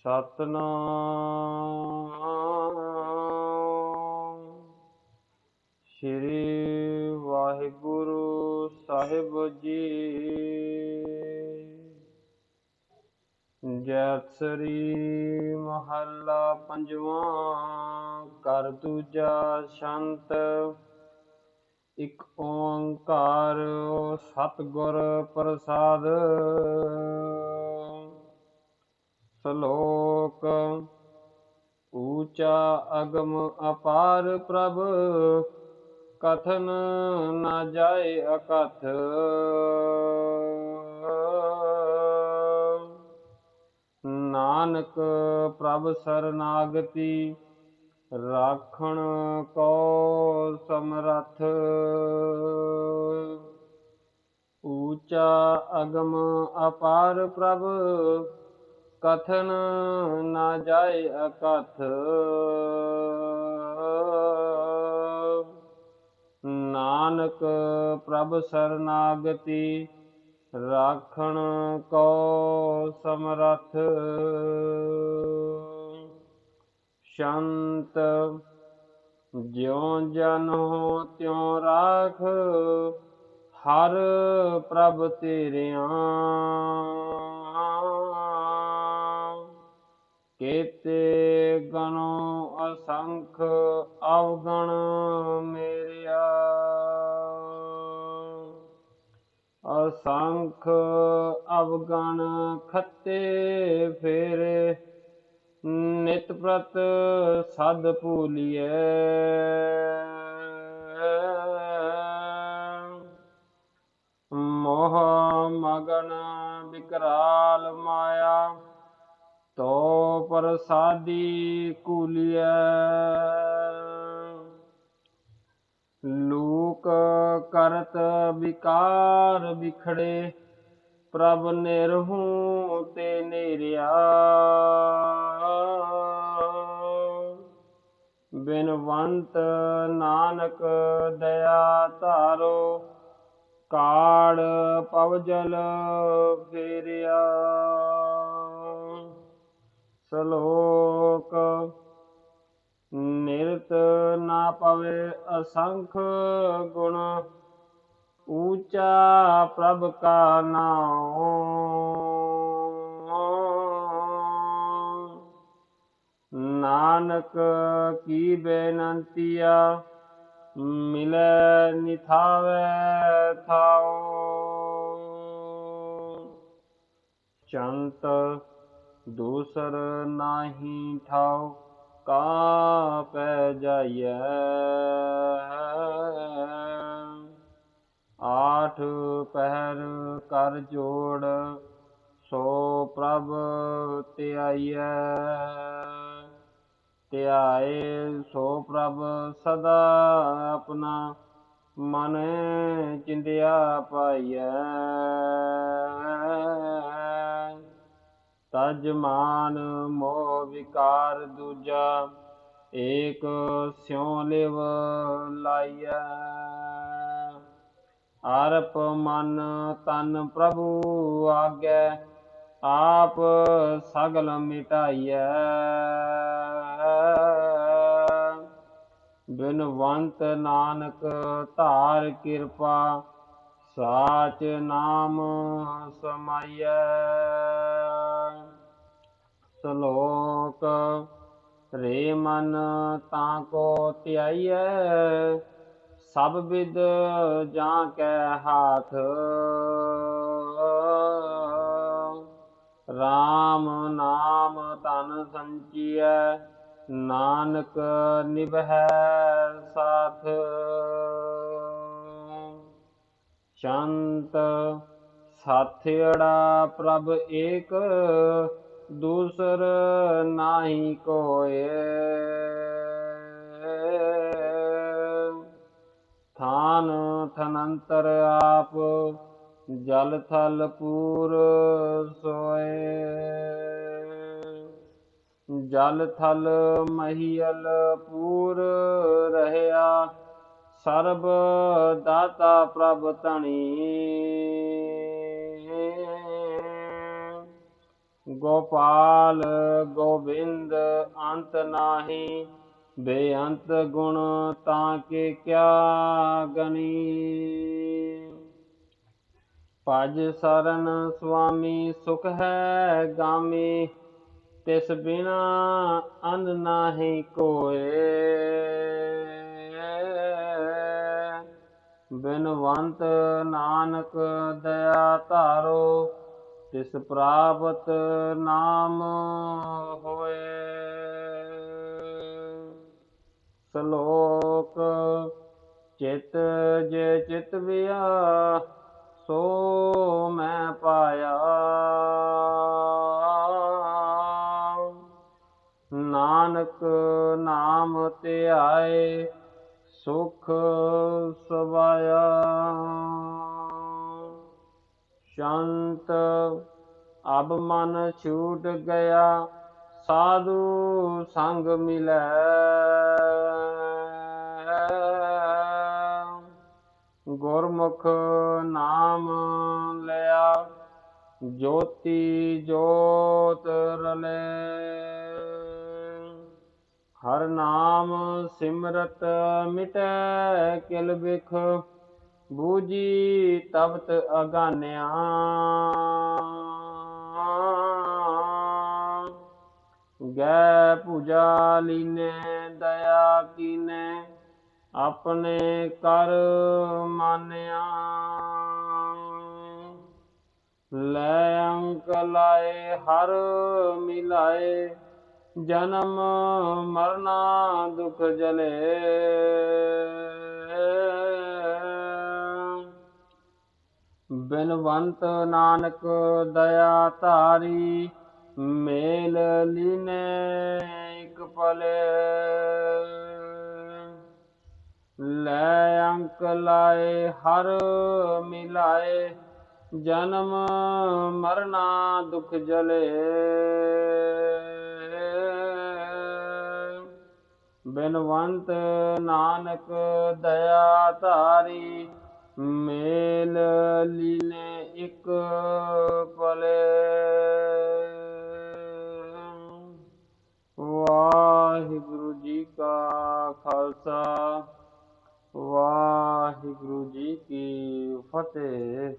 ਸਤਨਾਮ। ਸ੍ਰੀ ਵਾਹਿਗੁਰੂ ਸਾਹਿਬ ਜੀ। ਜੈਤਸਰੀ ਮਹੱਲਾ ਪੰਜਵਾਂ ਕਰ ਦੂਜਾ ਸ਼ੰਤ। ਇਕ ਓੰਕਾਰ ਸਤਿਗੁਰ ਪ੍ਰਸਾਦ। ਸ਼ਲੋਕ। ਊਚਾ ਅਗਮ ਅਪਾਰ ਪ੍ਰਭ, ਕਥਨ ਨਾ ਜਾਏ ਅਕਥ। ਨਾਨਕ ਪ੍ਰਭ ਸਰਨਾਗਤੀ, ਰਾਖਣ ਕੋ ਸਮਰਥ। ਊਚਾ ਅਗਮ ਅਪਾਰ ਪ੍ਰਭ ਕਥਨ ਨਾ ਜਾਏ ਅਕਥ। ਨਾਨਕ ਪ੍ਰਭ ਸਰਨਾਗਤੀ ਰਾਖਣ ਕੋ ਸਮਰਥ। ਸ਼ੰਤ ਜਿਉ ਜਨ ਹੋ ਤਿਉ ਰਾਖ, ਹਰ ਪ੍ਰਭ ਤੇਰਿਆਂ। ਕੇਤੇ ਗਣੋ ਅਸੰਖ ਅਵਗਣ ਮੇਰਿਆ। ਅਸੰਖ ਅਵਗਣ ਖੱਤੇ ਫੇਰੇ ਨਿਤ ਪ੍ਰਤ ਸਦ ਭੂਲੀਐ। ਮੋਹ ਮਗਨ ਵਿਕਰਾਲ ਮਾਇਆ ਪ੍ਰਸਾਦੀ ਕੂਲੀਐ ਲੋਕ ਕਰਤ ਵਿਕਾਰ ਵਿਖੜੇ, ਪ੍ਰਭ ਨਿਰਹੂ ਤੇ ਨਿਰਿਆ। ਬਿਨਵੰਤ ਨਾਨਕ ਦਇਆ ਧਾਰੋ, ਕਾੜ ਪਵਜਲ ਫੇਰਿਆ। ਸ਼ਲੋਕ। ਨਿਰਤ ਨਾ ਪਵੇ ਅਸੰਖ ਗੁਣ, ਊਚਾ ਪ੍ਰਭ ਕਾ ਨਾਮ ਨਾਨਕ ਕੀ ਬੇਨੰਤੀਆ ਮਿਲੈ ਨਿਥਾਵੇ ਥਾਉ। ਚੰਤ ਦੂਸਰ ਨਾਹੀ ਠਾਉ ਕਾ ਪੈ ਜਾਈਐ। ਆਠ ਪਹਿਰ ਕਰ ਜੋੜ, ਸੋ ਪ੍ਰਭ ਧਿਆਈਐ। ਧਿਆਏ, ਸੋ ਪ੍ਰਭ ਸਦਾ ਆਪਣਾ ਮਨ ਚਿੰਦਿਆ ਪਾਈਐ। ਤਜ ਮਾਨ ਮੋਹ ਵਿਕਾਰ ਦੂਜਾ, ਏਕ ਸਿਉ ਲਿਵ ਲਾਈਐ। ਆਰਪ ਮਨ ਤਨ ਪ੍ਰਭੂ ਆਗੈ, ਆਪ ਸਗਲ ਮਿਟਾਈਐ। ਬਿਨਵੰਤ ਨਾਨਕ ਧਾਰ ਕਿਰਪਾ, ਸਾਚ ਨਾਮ ਸਮਾਈਐ। ਸ਼ਲੋਕ, ਰੇ ਮਨ ਤਾਂ ਕੋ ਧਿਆਈਐ, ਸਭ ਵਿਦ ਜਾਂ ਕੈ ਹਾਥ। RAM ਨਾਮ ਤਨ ਸੰਚੀਐ, ਨਾਨਕ ਨਿਭੈ ਸਾਥ। ਸ਼ੰਤ ਸਾਥਿੜਾ ਪ੍ਰਭ ਏਕ ਦੂਸਰ ਨਾਹੀ ਕੋਏ। ਥਾਨ ਥਨੰਤਰ ਆਪ, ਜਲ ਥਲ ਪੂਰ ਸੋਏ। ਜਲ ਥਲ ਮਹੀਲ ਪੂਰ ਰਹਿਆ, ਸਰਬ ਦਾਤਾ ਪ੍ਰਭ ਧਣੀ। ਗੋਪਾਲ ਗੋਬਿੰਦ ਅੰਤ ਨਾਹੀ, ਬੇਅੰਤ ਗੁਣ ਤਾਂ ਕੇ ਕਿਆ ਗਨੀ ਭਜ ਸਰਨ ਸੁਆਮੀ ਸੁਖ ਹੈ ਗਾਮੀ, ਤਿਸ ਬਿਨਾ ਅੰਨ ਨਾਹੀ ਕੋਏ। ਬਿਨਵੰਤ ਨਾਨਕ ਦਇਆ ਧਾਰੋ ਤਿਸ ਪ੍ਰਾਪਤ ਨਾਮ ਹੋਏ। ਸ਼ਲੋਕ ਚਿਤ ਜੇ ਚਿਤ ਵਿਆ, ਸੋ ਮੈਂ ਪਾਇਆ। ਨਾਨਕ ਨਾਮ ਧਿਆਏ, ਸੁਖ ਸਵਾਇਆ। ਸ਼ਾਂਤ ਅਬ ਮਨ ਛੂਟ ਗਿਆ, ਸਾਧੂ ਸੰਗ ਮਿਲੈ। ਗੁਰਮੁਖ ਨਾਮ ਲਿਆ, ਜੋਤੀ ਜੋਤ ਰਲੇ। ਹਰ ਨਾਮ ਸਿਮਰਤ ਮਿਟੈ, ਕਿਲ ਬਿਖ ਬੂਜੀ ਤਬਤ ਅਗਾਨਿਆ। ਗੈ ਪੂਜਾ ਲੀਨੇ, ਦਇਆ ਕੀਨੇ, ਆਪਣੇ ਕਰ ਮਾਨਿਆ। ਲੈ ਅੰਕ ਲਾਏ, ਹਰ ਮਿਲਾਏ, ਜਨਮ ਮਰਨਾ ਦੁਖ ਜਲੇ। ਬਿਨਵੰਤ ਨਾਨਕ ਦਇਆ ਧਾਰੀ, ਮੇਲ ਲੀਨੇ ਇਕ ਪਲੇ। ਲੈ ਅੰਕ ਲਾਏ, ਹਰ ਮਿਲਾਏ, ਜਨਮ ਮਰਨਾ ਦੁਖ ਜਲੇ। ਬਿਨਵੰਤ ਨਾਨਕ ਦਇਆ ਧਾਰੀ ਮੇਲ ਲੀਨੇ ਇਕ ਪਲੇ। ਵਾਹਿਗੁਰੂ ਜੀ ਕਾ ਖਾਲਸਾ, ਵਾਹਿਗੁਰੂ ਜੀ ਕੀ ਫਤਿਹ।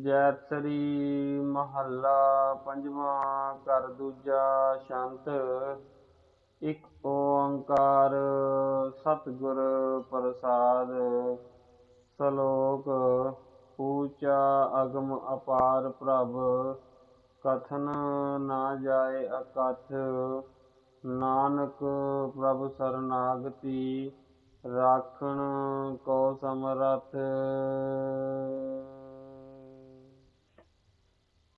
ਜੈਤਸਰੀ ਮਹੱਲਾ ਪੰਜਵਾਂ ਕਰ ਦੂਜਾ ਸ਼ੰਤ। ਇੱਕ ਓੰਕਾਰ ਸਤਿਗੁਰ ਪ੍ਰਸਾਦ। ਸ਼ਲੋਕ ਊਚਾ ਅਗਮ ਅਪਾਰ ਪ੍ਰਭ, ਕਥਨ ਨਾ ਜਾਏ ਅਕਥ, ਨਾਨਕ ਪ੍ਰਭ ਸਰਨਾਗਤੀ, ਰਾਖਣ ਕੋ ਸਮਰਥ।